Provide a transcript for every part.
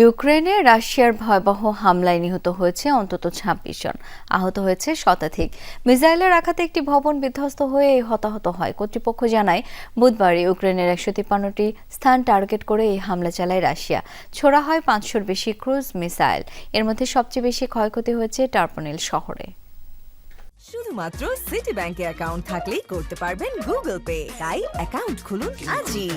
ইউক্রেনে রাশিয়ার ভয়াবহ হামলায় নিহত হয়েছে অন্তত ছাব্বিশ জন। আহত হয়েছে শতাধিক। মিসাইলের আঘাতে একটি ভবন বিধ্বস্ত হয়ে এই হতাহত হয়। কর্তৃপক্ষ জানায়, বুধবার ইউক্রেনের একশো তিপ্পান্নটি স্থান টার্গেট করে এই হামলা চালায় রাশিয়া। ছোড়া হয় পাঁচশোর বেশি ক্রুজ মিসাইল। এর মধ্যে সবচেয়ে বেশি ক্ষয়ক্ষতি হয়েছে টার্পোনেল শহরে। শুধুমাত্র সিটি ব্যাংকে অ্যাকাউন্ট থাকলেই করতে পারবেন গুগল পে। তাই অ্যাকাউন্ট খুলুন আজই।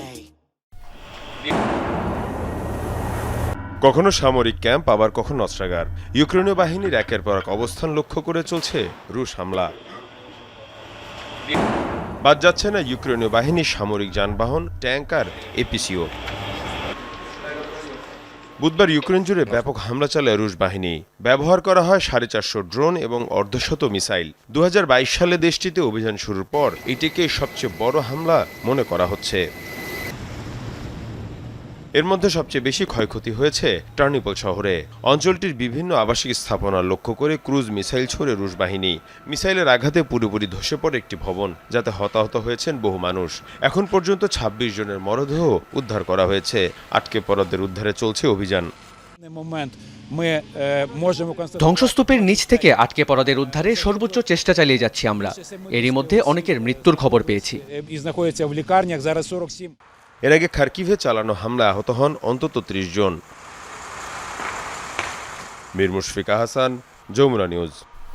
কখনো সামরিক ক্যাম্প, আবার কখনো অস্ত্রাগার। ইউক্রেনীয় বাহিনীর একের পর এক অবস্থান লক্ষ্য করে চলছে রুশ হামলা। বাদ যাচ্ছে না ইউক্রেনীয় বাহিনীর সামরিক যানবাহন ট্যাঙ্ক আর এপিসিও। বুধবার ইউক্রেন জুড়ে ব্যাপক হামলা চালায় রুশ বাহিনী। ব্যবহার করা হয় সাড়ে চারশো ড্রোন এবং অর্ধশত মিসাইল। দু হাজার বাইশ সালে দেশটিতে অভিযান শুরুর পর এটিকে সবচেয়ে বড় হামলা মনে করা হচ্ছে। এর মধ্যে সবচেয়ে বেশি ক্ষয়ক্ষতি হয়েছে টার্নিপল শহরে। অঞ্চলটির বিভিন্ন আবাসিক স্থাপনা লক্ষ্য করে ক্রুজ মিসাইল ছড়ে রুশ বাহিনী। মিসাইলের আঘাতে পুরোপুরি ধসে পড়ে একটি ভবন, যাতে হতাহত হয়েছেন বহু মানুষ। এখন পর্যন্ত ২৬ জনের মরদেহ উদ্ধার করা হয়েছে। আটকে পরাদের উদ্ধারে চলছে অভিযান। ধ্বংসস্তূপের নিচ থেকে আটকে পড়াদের উদ্ধারে সর্বোচ্চ চেষ্টা চালিয়ে যাচ্ছি আমরা। এরই মধ্যে অনেকের মৃত্যুর খবর পেয়েছি। এর আগে খার্কিভে চালানো হামলায় আহত হন অন্তত ত্রিশ জন। মির মুশফিকা হাসান যমুনা নিউজ।